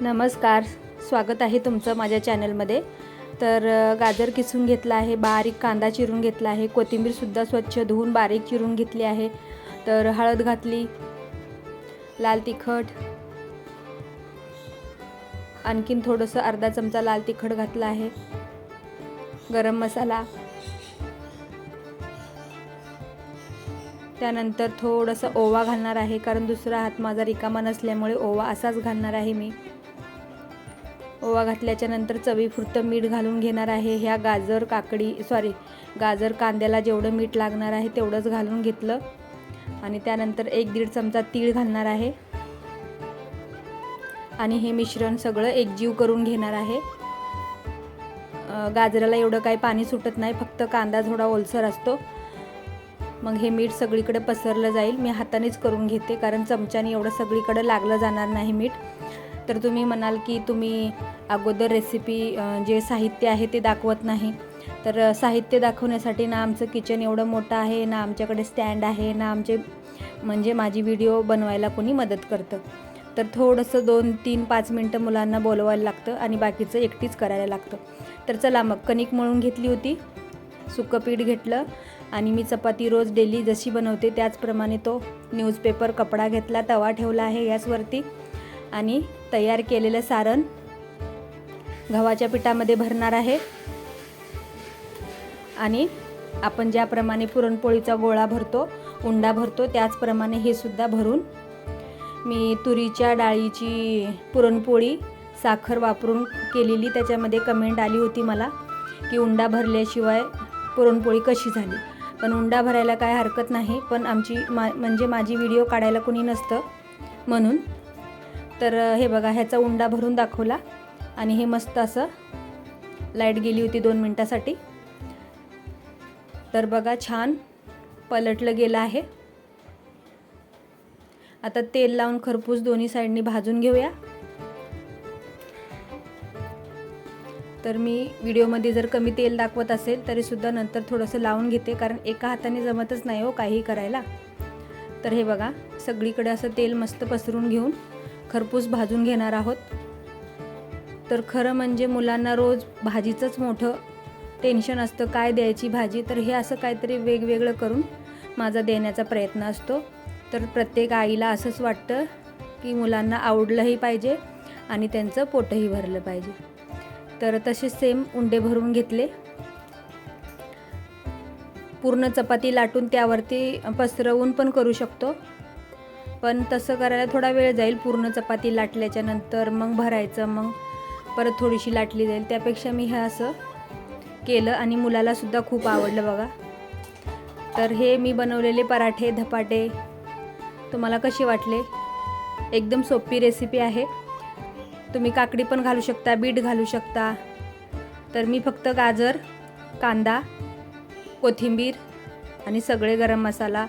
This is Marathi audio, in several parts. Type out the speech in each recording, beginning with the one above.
नमस्कार स्वागत आहे तुमचं माझ्या चॅनलमध्ये. तर गाजर किसून घेतला आहे बारीक कांदा चिरून घेतला आहे कोथिंबीरसुद्धा स्वच्छ धुवून बारीक चिरून घेतली आहे. तर हळद घातली लाल तिखट आणखीन थोडंसं अर्धा चमचा लाल तिखट घातला आहे. गरम मसाला. त्यानंतर थोडंसं ओवा घालणार आहे कारण दुसरा हात माझा रिकामा नसल्यामुळे ओवा असाच घालणार आहे मी. ओवा घातल्याच्या नंतर चवीपुरतं मीठ घालून घेणार आहे. ह्या गाजर काकडी सॉरी गाजर कांद्याला जेवढं मीठ लागणार आहे तेवढंच घालून घेतलं. आणि त्यानंतर एक दीड चमचा तीळ घालणार आहे. आणि हे मिश्रण सगळं एकजीव करून घेणार आहे. गाजराला एवढं काही पाणी सुटत नाही फक्त कांदा थोडा ओलसर असतो. मग हे मीठ सगळीकडे पसरलं जाईल. मी हातानेच करून घेते कारण चमच्याने एवढं सगळीकडे लागलं जाणार नाही मीठ. तर तुम्ही म्हणाल की तुम्ही अगोदर रेसिपी जे साहित्य आहे ते दाखवत नाही. तर साहित्य दाखवण्यासाठी ना आमचं किचन एवढं मोठं आहे ना आमच्याकडे स्टँड आहे ना आमचे म्हणजे माझी व्हिडिओ बनवायला कोणी मदत करतं. तर थोडंसं दोन तीन पाच मिनटं मुलांना बोलवायला लागतं आणि बाकीचं एकटीच करायला लागतं. तर चला मग कणिक मळून घेतली होती सुकं पीठ घेतलं आणि मी चपाती रोज डेली जशी बनवते त्याचप्रमाणे तो न्यूजपेपर कपडा घेतला तवा ठेवला आहे गॅसवरती आणि तयार केलेलं सारण गव्हाच्या पिठामध्ये भरणार आहे. आणि आपण ज्याप्रमाणे पुरणपोळीचा गोळा भरतो उंडा भरतो त्याचप्रमाणे हे सुद्धा भरून मी तुरीच्या डाळीची पुरणपोळी साखर वापरून केलेली त्याच्यामध्ये कमेंट आली होती मला की उंडा भरल्याशिवाय पुरणपोळी कशी झाली. पण उंडा भरायला काय हरकत नाही पण आमची मा म्हणजे माझी व्हिडिओ काढायला कोणी नसतं म्हणून तर हे बघा ह्याचा उंडा भरून दाखवला आणि हे मस्त असं लाइट गेली होती दोन मिनटासाठी. तर बघा छान पलटलं गेलं आहे. आता तेल लावून खरपूस दोन्ही साईडनी भाजून घेऊया. तर मी व्हिडिओमध्ये जर कमी तेल दाखवत असेल तरीसुद्धा नंतर थोडंसं लावून घेते कारण एका हाताने जमतच नाही हो काही करायला. तर हे बघा सगळीकडे असं तेल मस्त पसरून घेऊन खरपूस भाजून घेणार आहोत. तर खरं म्हणजे मुलांना रोज भाजीचंच मोठं टेन्शन असतं काय द्यायची भाजी? तर हे असं काहीतरी वेगवेगळं करून माझा देण्याचा प्रयत्न असतो. तर प्रत्येक आईला असंच वाटतं की मुलांना आवडलंही पाहिजे आणि त्यांचं पोटही भरलं पाहिजे. तर तसे सेम उंडे भरून घेतले. पूर्ण चपाती लाटून त्यावरती पसरवून पण करू शकतो. पण तसं करायला थोडा वेळ जाईल. पूर्ण चपाती लाटल्याच्या नंतर मग भरायचं मग परत थोडीशी लाटली जाईल. त्यापेक्षा मी हे असं केलं आणि मुलालासुद्धा खूप आवडलं बघा. तर हे मी बनवलेले पराठे धपाटे. तुम्हाला कसे वाटले? एकदम सोपी रेसिपी आहे. तुम्ही काकडी पण घालू शकता बीट घालू शकता. तर मी फक्त गाजर कांदा कोथिंबीर आणि सगळे गरम मसाला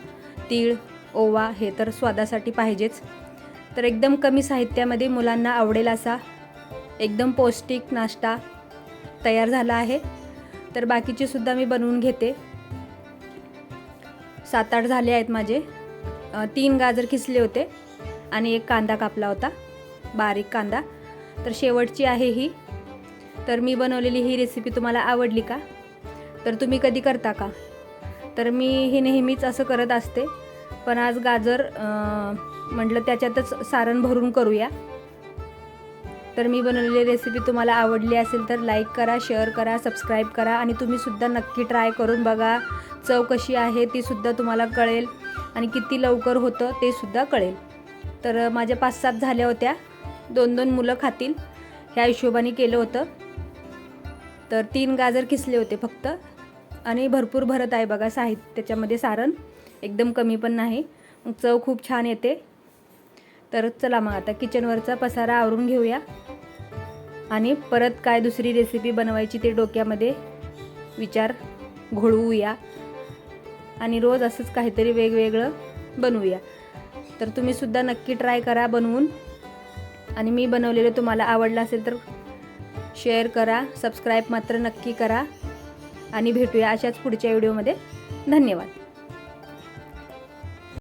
तीळ ओवा हे तर स्वादासाठी पाहिजेच. तर एकदम कमी साहित्यामध्ये मुलांना आवडेल असा एकदम पौष्टिक नाश्ता तयार झाला आहे. तर बाकीचे सुद्धा मी बनवून घेते. सात आठ झाले आहेत माझे. तीन गाजर किसले होते आणि एक कांदा कापला होता. बारीक कांदा. तर शेवटची आहे ही. तर मी बनवलेली ही रेसिपी तुम्हाला आवडली का? तर तुम्ही कधी करता का? तर मी हे नेहमीच असं करत असते. पण आज गाजर म्हटलं त्याच्यातच सारण भरून करूया. तर मी बनवलेली रेसिपी तुम्हाला आवडली असेल तर लाईक करा शेअर करा सबस्क्राईब करा आणि तुम्हीसुद्धा नक्की ट्राय करून बघा. चव कशी आहे ती सुद्धा तुम्हाला कळेल आणि किती लवकर होतं ते सुद्धा कळेल. तर माझ्या पाच सात झाल्या होत्या. दोन दोन मुलं खातील. ह्या हिशोबाने केलं होतं. तर तीन गाजर किसले होते फक्त. आणि भरपूर भरत आहे बघा साहित्य त्याच्यामध्ये सारण. एकदम कमी पण नाही. मग चव खूप छान येते. तर चला मग आता किचनवरचा पसारा आवरून घेऊया. आणि परत काय दुसरी रेसिपी बनवायची ते डोक्यामध्ये विचार घोळवूया. आणि रोज असंच काहीतरी वेगवेगळं बनवूया. तर तुम्हीसुद्धा नक्की ट्राय करा बनवून. आणि मी बनवलेलं तुम्हाला आवडलं असेल तर शेअर करा सबस्क्राईब मात्र नक्की करा. आणि भेटूया अशाच पुढच्या व्हिडिओमध्ये धन्यवाद.